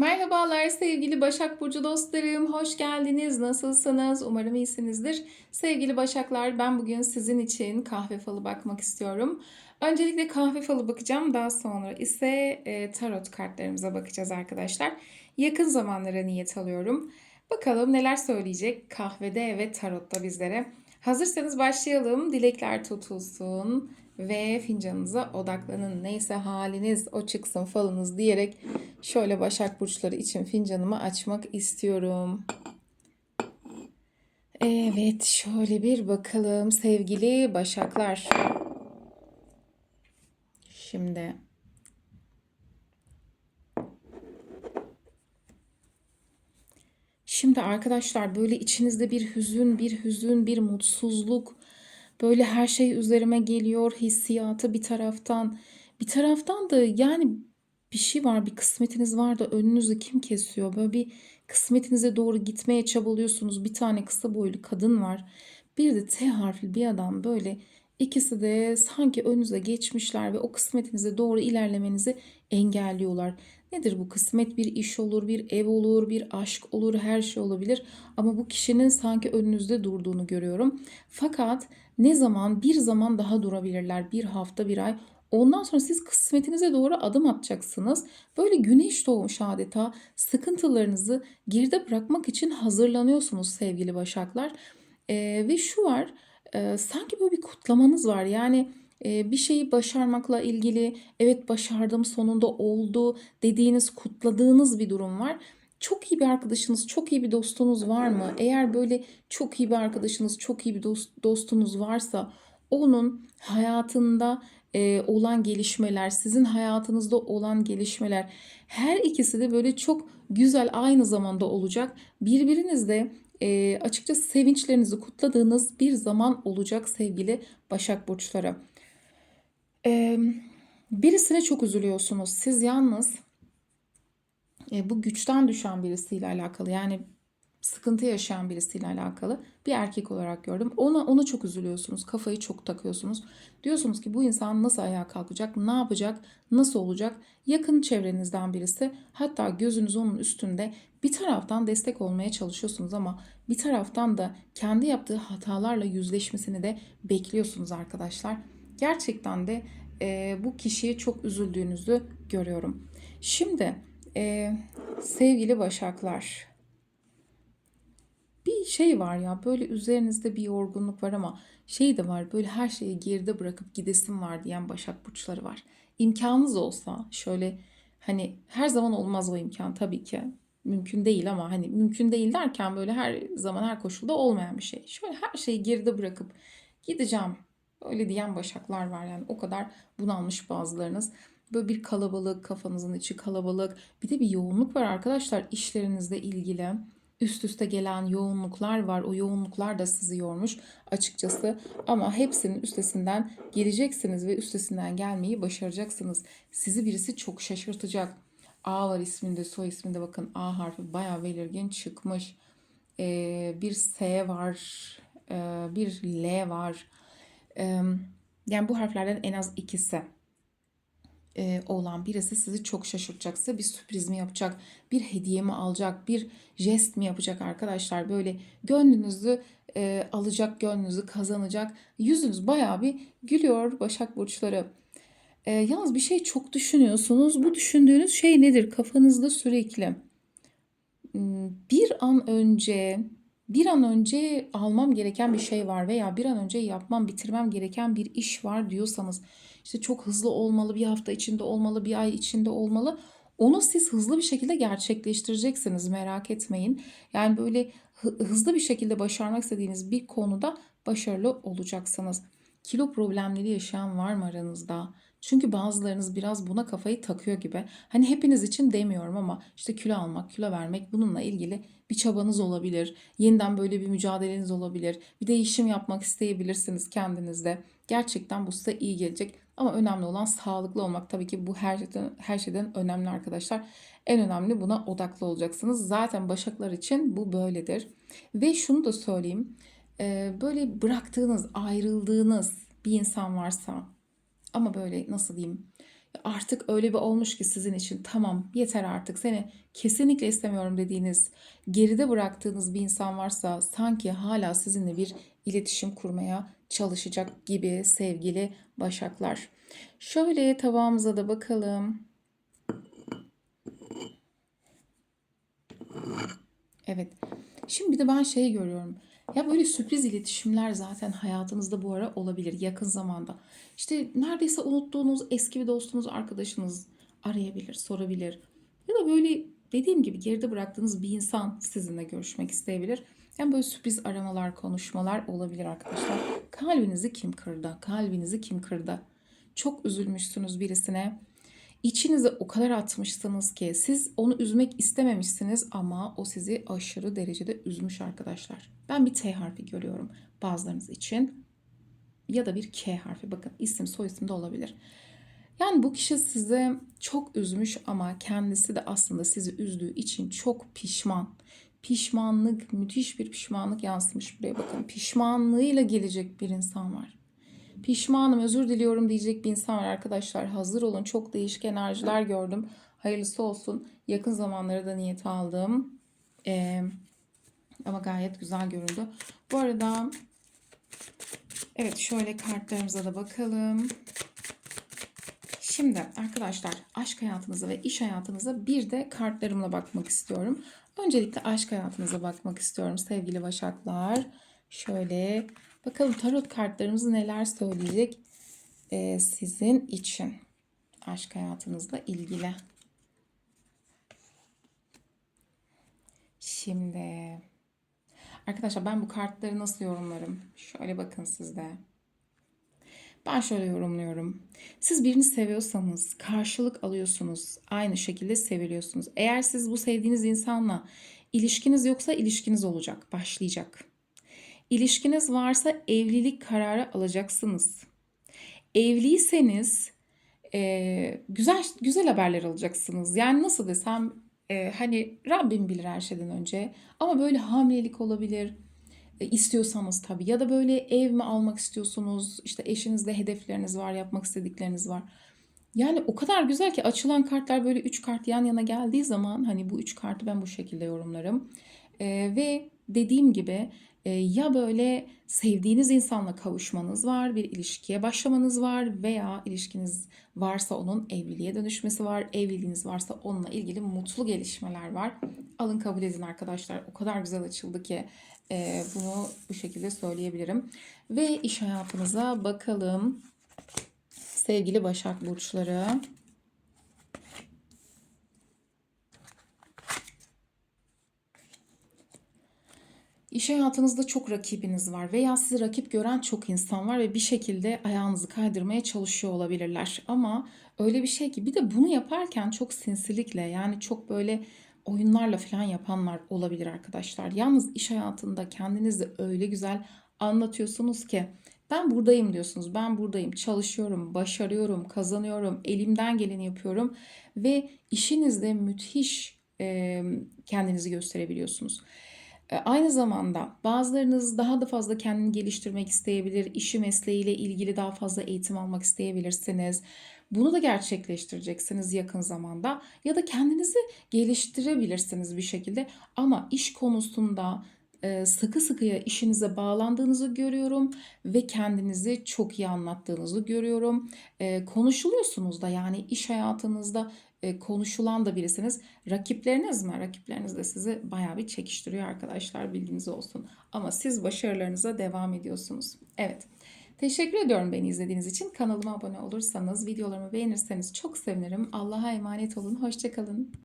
Merhabalar sevgili Başak Burcu dostlarım. Hoş geldiniz. Nasılsınız? Umarım iyisinizdir. Sevgili Başaklar ben bugün sizin için kahve falı bakmak istiyorum. Öncelikle kahve falı bakacağım. Daha sonra ise e, tarot kartlarımıza bakacağız arkadaşlar. Yakın zamanlara niyet alıyorum. Bakalım neler söyleyecek kahvede ve tarotta bizlere. Hazırsanız başlayalım. Dilekler tutulsun ve fincanınıza odaklanın. Neyse haliniz o çıksın falınız diyerek şöyle Başak Burçları için fincanımı açmak istiyorum. Evet şöyle bir bakalım sevgili Başaklar. Şimdi Şimdi arkadaşlar böyle içinizde bir hüzün, bir hüzün, bir mutsuzluk, böyle her şey üzerime geliyor hissiyatı bir taraftan. Bir taraftan da yani bir şey var, bir kısmetiniz var da önünüzü kim kesiyor? Böyle bir kısmetinize doğru gitmeye çabalıyorsunuz. Bir tane kısa boylu kadın var. Bir de T harfli bir adam böyle ikisi de sanki önünüze geçmişler ve o kısmetinize doğru ilerlemenizi engelliyorlar. Nedir bu kısmet? Bir iş olur, bir ev olur, bir aşk olur, her şey olabilir. Ama bu kişinin sanki önünüzde durduğunu görüyorum. Fakat ne zaman bir zaman daha durabilirler. Bir hafta, bir ay. Ondan sonra siz kısmetinize doğru adım atacaksınız. Böyle güneş doğmuş adeta sıkıntılarınızı geride bırakmak için hazırlanıyorsunuz sevgili başaklar. Ee, ve şu var e, sanki böyle bir kutlamanız var. Yani e, bir şeyi başarmakla ilgili evet başardım sonunda oldu dediğiniz kutladığınız bir durum var. Çok iyi bir arkadaşınız, çok iyi bir dostunuz var mı? Eğer böyle çok iyi bir arkadaşınız, çok iyi bir dost, dostunuz varsa onun hayatında e, olan gelişmeler, sizin hayatınızda olan gelişmeler her ikisi de böyle çok güzel aynı zamanda olacak. Birbirinizle e, açıkçası sevinçlerinizi kutladığınız bir zaman olacak sevgili Başak Burçları. E, birisine çok üzülüyorsunuz. Siz yalnız e, bu güçten düşen birisiyle alakalı yani sıkıntı yaşayan birisiyle alakalı bir erkek olarak gördüm. Ona ona çok üzülüyorsunuz. Kafayı çok takıyorsunuz. Diyorsunuz ki bu insan nasıl ayağa kalkacak? Ne yapacak? Nasıl olacak? Yakın çevrenizden birisi hatta gözünüz onun üstünde bir taraftan destek olmaya çalışıyorsunuz ama bir taraftan da kendi yaptığı hatalarla yüzleşmesini de bekliyorsunuz arkadaşlar. Gerçekten de e, bu kişiye çok üzüldüğünüzü görüyorum. Şimdi e, sevgili Başaklar bir şey var ya böyle üzerinizde bir yorgunluk var ama şey de var böyle her şeyi geride bırakıp gidesim var diyen Başak Burçları var. İmkanınız olsa şöyle hani her zaman olmaz o imkan tabii ki mümkün değil ama hani mümkün değil derken böyle her zaman her koşulda olmayan bir şey. Şöyle her şeyi geride bırakıp gideceğim öyle diyen başaklar var yani o kadar bunalmış bazılarınız. Böyle bir kalabalık kafanızın içi kalabalık bir de bir yoğunluk var arkadaşlar işlerinizle ilgili üst üste gelen yoğunluklar var. O yoğunluklar da sizi yormuş açıkçası. Ama hepsinin üstesinden geleceksiniz ve üstesinden gelmeyi başaracaksınız. Sizi birisi çok şaşırtacak. A var isminde, soy isminde bakın A harfi bayağı belirgin çıkmış. Ee, bir S var, ee, bir L var. Ee, yani bu harflerden en az ikisi e, olan birisi sizi çok şaşırtacak. Size bir sürpriz mi yapacak, bir hediye mi alacak, bir jest mi yapacak arkadaşlar? Böyle gönlünüzü e, alacak, gönlünüzü kazanacak. Yüzünüz bayağı bir gülüyor Başak Burçları. E, yalnız bir şey çok düşünüyorsunuz. Bu düşündüğünüz şey nedir? Kafanızda sürekli hmm, bir an önce bir an önce almam gereken bir şey var veya bir an önce yapmam, bitirmem gereken bir iş var diyorsanız işte çok hızlı olmalı, bir hafta içinde olmalı, bir ay içinde olmalı. Onu siz hızlı bir şekilde gerçekleştireceksiniz merak etmeyin. Yani böyle hızlı bir şekilde başarmak istediğiniz bir konuda başarılı olacaksınız. Kilo problemleri yaşayan var mı aranızda? Çünkü bazılarınız biraz buna kafayı takıyor gibi. Hani hepiniz için demiyorum ama işte kilo almak, kilo vermek bununla ilgili bir çabanız olabilir. Yeniden böyle bir mücadeleniz olabilir. Bir değişim yapmak isteyebilirsiniz kendinizde. Gerçekten bu size iyi gelecek. Ama önemli olan sağlıklı olmak. Tabii ki bu her şeyden, her şeyden önemli arkadaşlar. En önemli buna odaklı olacaksınız. Zaten başaklar için bu böyledir. Ve şunu da söyleyeyim. Böyle bıraktığınız, ayrıldığınız bir insan varsa ama böyle nasıl diyeyim Artık öyle bir olmuş ki sizin için tamam yeter artık seni kesinlikle istemiyorum dediğiniz, geride bıraktığınız bir insan varsa sanki hala sizinle bir iletişim kurmaya çalışacak gibi sevgili Başaklar. Şöyle tabağımıza da bakalım. Evet. Şimdi de ben şey görüyorum. Ya böyle sürpriz iletişimler zaten hayatınızda bu ara olabilir yakın zamanda. İşte neredeyse unuttuğunuz eski bir dostunuz, arkadaşınız arayabilir, sorabilir. Ya da böyle dediğim gibi geride bıraktığınız bir insan sizinle görüşmek isteyebilir. Yani böyle sürpriz aramalar, konuşmalar olabilir arkadaşlar. Kalbinizi kim kırdı? Kalbinizi kim kırdı? Çok üzülmüşsünüz birisine. İçinize o kadar atmışsınız ki siz onu üzmek istememişsiniz ama o sizi aşırı derecede üzmüş arkadaşlar. Ben bir T harfi görüyorum bazılarınız için ya da bir K harfi. Bakın isim soy isim de olabilir. Yani bu kişi sizi çok üzmüş ama kendisi de aslında sizi üzdüğü için çok pişman. Pişmanlık, müthiş bir pişmanlık yansımış buraya bakın. Pişmanlığıyla gelecek bir insan var. Pişmanım, özür diliyorum diyecek bir insan var arkadaşlar. Hazır olun. Çok değişik enerjiler gördüm. Hayırlısı olsun. Yakın zamanlara da niyet aldım. Ee, ama gayet güzel göründü. Bu arada evet şöyle kartlarımıza da bakalım. Şimdi arkadaşlar aşk hayatınıza ve iş hayatınıza bir de kartlarımla bakmak istiyorum. Öncelikle aşk hayatınıza bakmak istiyorum sevgili başaklar. Şöyle bakalım tarot kartlarımız neler söyleyecek ee, sizin için aşk hayatınızla ilgili. Şimdi arkadaşlar ben bu kartları nasıl yorumlarım? Şöyle bakın sizde. Ben şöyle yorumluyorum. Siz birini seviyorsanız karşılık alıyorsunuz. Aynı şekilde seviliyorsunuz. Eğer siz bu sevdiğiniz insanla ilişkiniz yoksa ilişkiniz olacak, başlayacak. İlişkiniz varsa evlilik kararı alacaksınız. Evliyseniz e, güzel güzel haberler alacaksınız. Yani nasıl desem e, hani Rabbim bilir her şeyden önce ama böyle hamilelik olabilir istiyorsanız tabii ya da böyle ev mi almak istiyorsunuz işte eşinizde hedefleriniz var yapmak istedikleriniz var. Yani o kadar güzel ki açılan kartlar böyle üç kart yan yana geldiği zaman hani bu üç kartı ben bu şekilde yorumlarım. E, ve dediğim gibi e, ya böyle sevdiğiniz insanla kavuşmanız var, bir ilişkiye başlamanız var veya ilişkiniz varsa onun evliliğe dönüşmesi var, evliliğiniz varsa onunla ilgili mutlu gelişmeler var. Alın kabul edin arkadaşlar. O kadar güzel açıldı ki e, bunu bu şekilde söyleyebilirim. Ve iş hayatınıza bakalım. Sevgili Başak Burçları. İş hayatınızda çok rakibiniz var veya sizi rakip gören çok insan var ve bir şekilde ayağınızı kaydırmaya çalışıyor olabilirler. Ama öyle bir şey ki bir de bunu yaparken çok sinsilikle yani çok böyle oyunlarla falan yapanlar olabilir arkadaşlar. Yalnız iş hayatında kendinizi öyle güzel anlatıyorsunuz ki ben buradayım diyorsunuz. Ben buradayım, çalışıyorum, başarıyorum, kazanıyorum, elimden geleni yapıyorum ve işinizde müthiş kendinizi gösterebiliyorsunuz. E, Aynı zamanda bazılarınız daha da fazla kendini geliştirmek isteyebilir, işi mesleğiyle ilgili daha fazla eğitim almak isteyebilirsiniz. Bunu da gerçekleştireceksiniz yakın zamanda ya da kendinizi geliştirebilirsiniz bir şekilde ama iş konusunda sıkı sıkıya işinize bağlandığınızı görüyorum ve kendinizi çok iyi anlattığınızı görüyorum. Konuşuluyorsunuz da yani iş hayatınızda konuşulan da birisiniz. Rakipleriniz mi? Rakipleriniz de sizi bayağı bir çekiştiriyor arkadaşlar bilginiz olsun. Ama siz başarılarınıza devam ediyorsunuz. Evet. Teşekkür ediyorum beni izlediğiniz için. Kanalıma abone olursanız, videolarımı beğenirseniz çok sevinirim. Allah'a emanet olun. Hoşçakalın.